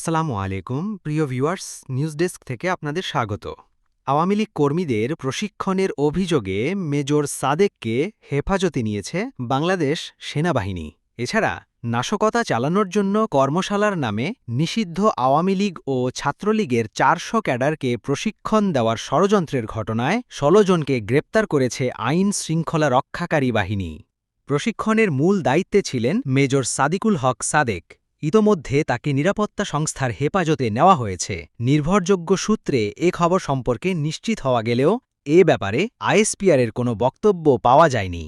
আসসালামু আলাইকুম, প্রিয় ভিউয়ার্স, নিউজ ডেস্ক থেকে আপনাদের স্বাগত। আওয়ামী লীগ কর্মীদের প্রশিক্ষণের অভিযোগে মেজর সাদেককে হেফাজতে নিয়েছে বাংলাদেশ সেনাবাহিনী। এছাড়া নাশকতা চালানোর জন্য কর্মশালার নামে নিষিদ্ধ আওয়ামী লীগ ও ছাত্রলীগের চারশো ক্যাডারকে প্রশিক্ষণ দেওয়ার ষড়যন্ত্রের ঘটনায় ষোলো জনকে গ্রেপ্তার করেছে আইন শৃঙ্খলা রক্ষাকারী বাহিনী। প্রশিক্ষণের মূল দায়িত্বে ছিলেন মেজর সাদিকুল হক সাদেক। ইতোমধ্যে তাকে নিরাপত্তা সংস্থার হেফাজতে নেওয়া হয়েছে। নির্ভরযোগ্য সূত্রে এ খবর সম্পর্কে নিশ্চিত হওয়া গেলেও, এ ব্যাপারে আইএসপিআরের কোনো বক্তব্য পাওয়া যায়নি।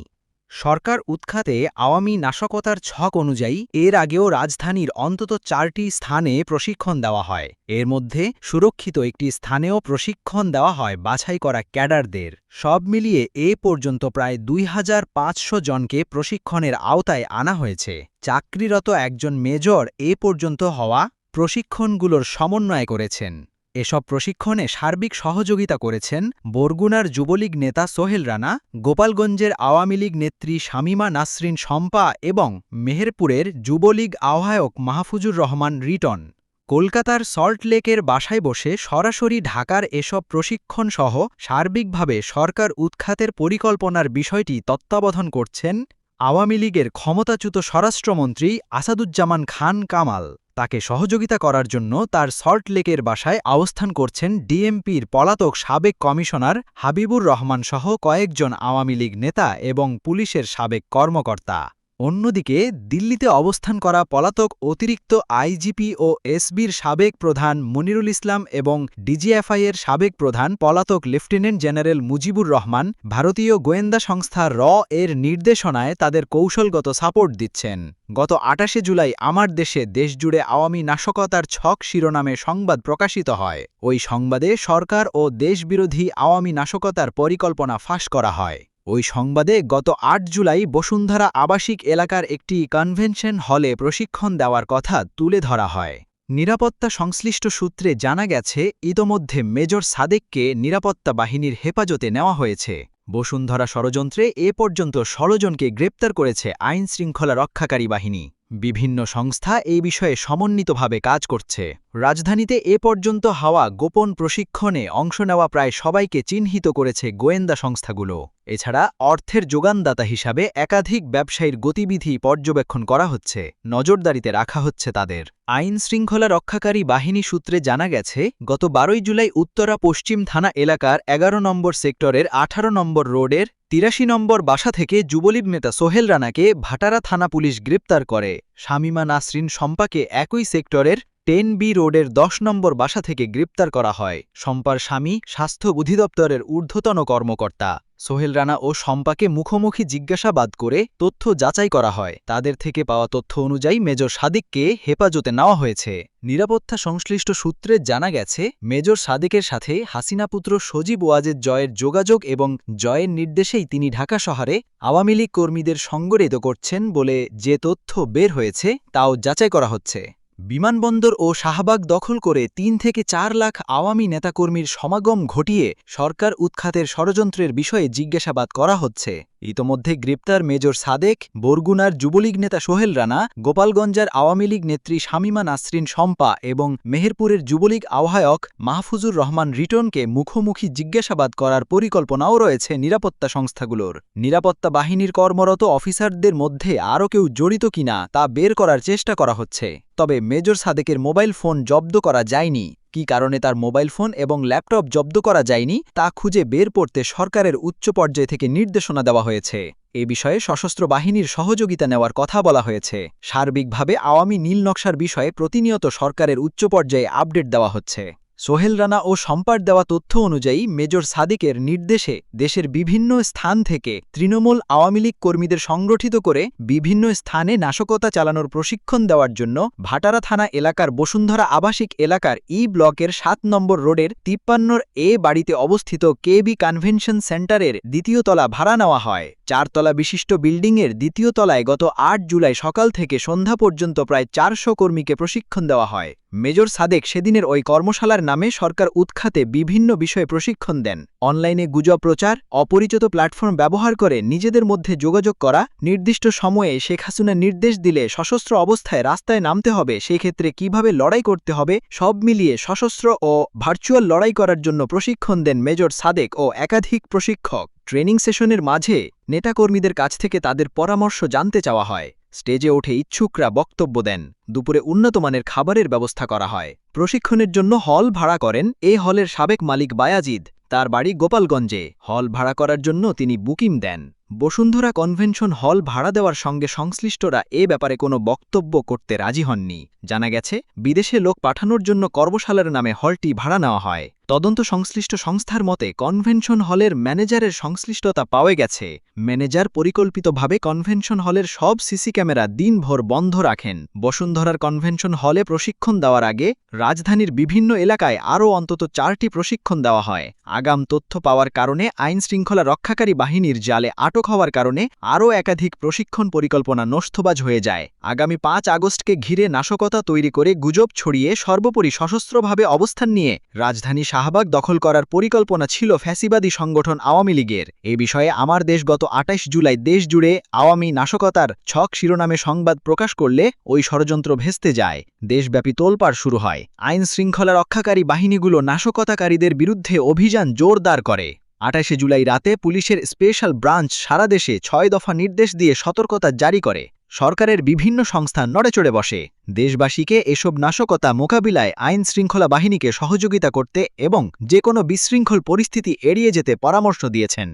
সরকার উৎখাতে আওয়ামী নাশকতার ছক অনুযায়ী এর আগেও রাজধানীর অন্তত চারটি স্থানে প্রশিক্ষণ দেওয়া হয়। এর মধ্যে সুরক্ষিত একটি স্থানেও প্রশিক্ষণ দেওয়া হয় বাছাই করা ক্যাডারদের। সব মিলিয়ে এ পর্যন্ত প্রায় দুই হাজার পাঁচশো জনকে প্রশিক্ষণের আওতায় আনা হয়েছে। চাকরিরত একজন মেজর এ পর্যন্ত হওয়া প্রশিক্ষণগুলোর সমন্বয় করেছেন। এসব প্রশিক্ষণে সার্বিক সহযোগিতা করেছেন বরগুনার যুবলীগ নেতা সোহেল রানা, গোপালগঞ্জের আওয়ামী লীগ নেত্রী শামিমা নাসরিন শম্পা এবং মেহেরপুরের যুবলীগ আহ্বায়ক মাহফুজুর রহমান রিটন। কলকাতার সল্টলেকের বাসায় বসে সরাসরি ঢাকার এসব প্রশিক্ষণ সহ সার্বিকভাবে সরকার উৎখাতের পরিকল্পনার বিষয়টি তত্ত্বাবধান করছেন আওয়ামী লীগের ক্ষমতাচ্যুত স্বরাষ্ট্রমন্ত্রী আসাদুজ্জামান খান কামাল। তাকে সহযোগিতা করার জন্য তার সল্ট লেকের বাসায় অবস্থান করছেন ডিএমপির পলাতক সাবেক কমিশনার হাবিবুর রহমান সহ কয়েকজন আওয়ামী লীগ নেতা এবং পুলিশের সাবেক কর্মকর্তা। অন্যদিকে, দিল্লিতে অবস্থান করা পলাতক অতিরিক্ত আইজিপি ও এসবির সাবেক প্রধান মনিরুল ইসলাম এবং ডিজিএফআইয়ের সাবেক প্রধান পলাতক লেফটেন্যান্ট জেনারেল মুজিবুর রহমান ভারতীয় গোয়েন্দা সংস্থা র এর নির্দেশনায় তাদের কৌশলগত সাপোর্ট দিচ্ছেন। গত আটাশে জুলাই আমার দেশে দেশজুড়ে আওয়ামী নাশকতার ছক শিরোনামে সংবাদ প্রকাশিত হয়। ওই সংবাদে সরকার ও দেশবিরোধী আওয়ামী নাশকতার পরিকল্পনা ফাঁস করা হয়। ওই সংবাদে গত আট জুলাই বসুন্ধরা আবাসিক এলাকার একটি কনভেনশন হলে প্রশিক্ষণ দেওয়ার কথা তুলে ধরা হয়। নিরাপত্তা সংশ্লিষ্ট সূত্রে জানা গেছে, ইতোমধ্যে মেজর সাদেককে নিরাপত্তা বাহিনীর হেফাজতে নেওয়া হয়েছে। বসুন্ধরা ষড়যন্ত্রে এ পর্যন্ত ষোলোজনকে গ্রেপ্তার করেছে আইন শৃঙ্খলা রক্ষাকারী বাহিনী। বিভিন্ন সংস্থা এই বিষয়ে সমন্বিতভাবে কাজ করছে। রাজধানীতে এ পর্যন্ত হাওয়া গোপন প্রশিক্ষণে অংশ নেওয়া প্রায় সবাইকে চিহ্নিত করেছে গোয়েন্দা সংস্থাগুলো। এছাড়া অর্থের যোগানদাতা হিসাবে একাধিক ব্যবসায়ীর গতিবিধি পর্যবেক্ষণ করা হচ্ছে, নজরদারিতে রাখা হচ্ছে তাদের। আইন শৃঙ্খলা রক্ষাকারী বাহিনী সূত্রে জানা গেছে, গত বারোই জুলাই উত্তরা পশ্চিম থানা এলাকার এগারো নম্বর সেক্টরের আঠারো নম্বর রোডের তিরাশি নম্বর বাসা থেকে যুবলীগ নেতা সোহেল রানাকে ভাটারা থানা পুলিশ গ্রেপ্তার করে। শামিমা নাসরিন শম্পাকে একই সেক্টরের টেন বি রোডের দশ নম্বর বাসা থেকে গ্রেপ্তার করা হয়। শম্পার স্বামী, স্বাস্থ্য অধিদপ্তরের ঊর্ধ্বতন কর্মকর্তা। সোহেল রানা ও শম্পাকে মুখোমুখি জিজ্ঞাসাবাদ করে তথ্য যাচাই করা হয়। তাদের থেকে পাওয়া তথ্য অনুযায়ী মেজর সাদিককে হেফাজতে নেওয়া হয়েছে। নিরাপত্তা সংশ্লিষ্ট সূত্রে জানা গেছে, মেজর সাদিকের সাথে হাসিনাপুত্র সজীব ওয়াজেদ জয়ের যোগাযোগ এবং জয়ের নির্দেশেই তিনি ঢাকা শহরে আওয়ামী লীগ কর্মীদের সংগঠিত করছেন বলে যে তথ্য বের হয়েছে, তাও যাচাই করা হচ্ছে। বিমানবন্দর ও শাহবাগ দখল করে তিন থেকে চার লাখ আওয়ামী নেতাকর্মীর সমাগম ঘটিয়ে সরকার উৎখাতের ষড়যন্ত্রের বিষয়ে জিজ্ঞাসাবাদ করা হচ্ছে। ইতোমধ্যে গ্রেপ্তার মেজর সাদেক, বরগুনার যুবলীগ নেতা সোহেল রানা, গোপালগঞ্জের আওয়ামী লীগ নেত্রী শামিমা নাসরিন শম্পা এবং মেহেরপুরের যুবলীগ আহ্বায়ক মাহফুজুর রহমান রিটনকে মুখোমুখি জিজ্ঞাসাবাদ করার পরিকল্পনাও রয়েছে নিরাপত্তা সংস্থাগুলোর। নিরাপত্তা বাহিনীর কর্মরত অফিসারদের মধ্যে আরও কেউ জড়িত কিনা তা বের করার চেষ্টা করা হচ্ছে। তবে মেজর সাদেকের মোবাইল ফোন জব্দ করা যায়নি। কি কারণে তার মোবাইল ফোন এবং ল্যাপটপ জব্দ করা যায়নি তা খুঁজে বের করতে সরকারের উচ্চ পর্যায় থেকে নির্দেশনা দেওয়া হয়েছে। এ বিষয়ে সশস্ত্র বাহিনীর সহযোগিতা নেওয়ার কথা বলা হয়েছে। সার্বিকভাবে আওয়ামী নীল নকশার বিষয়ে প্রতিনিয়ত সরকারের উচ্চ পর্যায়ে আপডেট দেওয়া হচ্ছে। সোহেল রানা ও সম্পার দেওয়া তথ্য অনুযায়ী মেজর সাদিকের নির্দেশে দেশের বিভিন্ন স্থান থেকে তৃণমূল আওয়ামী লীগ কর্মীদের সংগঠিত করে বিভিন্ন স্থানে নাশকতা চালানোর প্রশিক্ষণ দেওয়ার জন্য ভাটারা থানা এলাকার বসুন্ধরা আবাসিক এলাকার ই ব্লকের সাত নম্বর রোডের তিপ্পান্নর এ বাড়িতে অবস্থিত কেবি কনভেনশন সেন্টারের দ্বিতীয় তলা ভাড়া নেওয়া হয়। চারতলা বিশিষ্ট বিল্ডিংয়ের দ্বিতীয় তলায় গত আট জুলাই সকাল থেকে সন্ধ্যা পর্যন্ত প্রায় চারশো কর্মীকে প্রশিক্ষণ দেওয়া হয়। মেজর সাদেক সেদিনের ওই কর্মশালার নামে সরকার উৎখাতে বিভিন্ন বিষয়ে প্রশিক্ষণ দেন। অনলাইনে গুজব প্রচার, অপরিচিত প্ল্যাটফর্ম ব্যবহার করে নিজেদের মধ্যে যোগাযোগ করা, নির্দিষ্ট সময়ে শেখ হাসিনা নির্দেশ দিলে সশস্ত্র অবস্থায় রাস্তায় নামতে হবে, সেক্ষেত্রে কীভাবে লড়াই করতে হবে, সব মিলিয়ে সশস্ত্র ও ভার্চুয়াল লড়াই করার জন্য প্রশিক্ষণ দেন মেজর সাদেক ও একাধিক প্রশিক্ষক। ট্রেনিং সেশনের মাঝে নেতাকর্মীদের কাছ থেকে তাদের পরামর্শ জানতে চাওয়া হয়। স্টেজে ওঠে ইচ্ছুকরা বক্তব্য দেন। দুপুরে উন্নতমানের খাবারের ব্যবস্থা করা হয়। প্রশিক্ষণের জন্য হল ভাড়া করেন এ হলের সাবেক মালিক বায়াজিদ। তার বাড়ি গোপালগঞ্জে। হল ভাড়া করার জন্য তিনি বুকিং দেন। বসুন্ধরা কনভেনশন হল ভাড়া দেওয়ার সঙ্গে সংশ্লিষ্টরা এ ব্যাপারে কোনো বক্তব্য করতে রাজি হননি। জানা গেছে, বিদেশে লোক পাঠানোর জন্য কর্মশালার নামে হলটি ভাড়া নেওয়া হয়। তদন্ত সংশ্লিষ্ট সংস্থার মতে, কনভেনশন হলের ম্যানেজারের সংশ্লিষ্টতা পাওয়া গেছে। ম্যানেজার পরিকল্পিতভাবে কনভেনশন হলের সব সিসি ক্যামেরা দিনভর বন্ধ রাখেন। বসুন্ধরার কনভেনশন হলে প্রশিক্ষণ দেওয়ার আগে রাজধানীর বিভিন্ন এলাকায় আরও অন্তত চারটি প্রশিক্ষণ দেওয়া হয়। আগাম তথ্য পাওয়ার কারণে আইন শৃঙ্খলা রক্ষাকারী বাহিনীর জালে আটক হওয়ার কারণে আরও একাধিক প্রশিক্ষণ পরিকল্পনা নষ্টবাজ হয়ে যায়। আগামী পাঁচ আগস্টকে ঘিরে নাশকতা তৈরি করে গুজব ছড়িয়ে সর্বোপরি সশস্ত্রভাবে অবস্থান নিয়ে রাজধানী শাহবাগ দখল করার পরিকল্পনা ছিল ফ্যাসিবাদী সংগঠন আওয়ামী লীগের। এ বিষয়ে আমার দেশ গত আটাইশ জুলাই দেশ জুড়ে আওয়ামী নাশকতার ছক শিরোনামে সংবাদ প্রকাশ করলে ওই ষড়যন্ত্র ভেস্তে যায়। দেশব্যাপী তোলপাড় শুরু হয়। আইন শৃঙ্খলা রক্ষাকারী বাহিনীগুলো নাশকতাকারীদের বিরুদ্ধে অভিযান জোরদার করে। আঠাশে জুলাই রাতে পুলিশের স্পেশাল ব্রাঞ্চ সারা দেশে ছয় দফা নির্দেশ দিয়ে সতর্কতা জারি করে। সরকারের বিভিন্ন সংস্থা নড়েচড়ে বসে। দেশবাসীকে এসব নাশকতা মোকাবিলায় আইন শৃঙ্খলা বাহিনীকে সহযোগিতা করতে এবং যে কোনো বিশৃঙ্খল পরিস্থিতি এড়িয়ে যেতে পরামর্শ দিয়েছেন।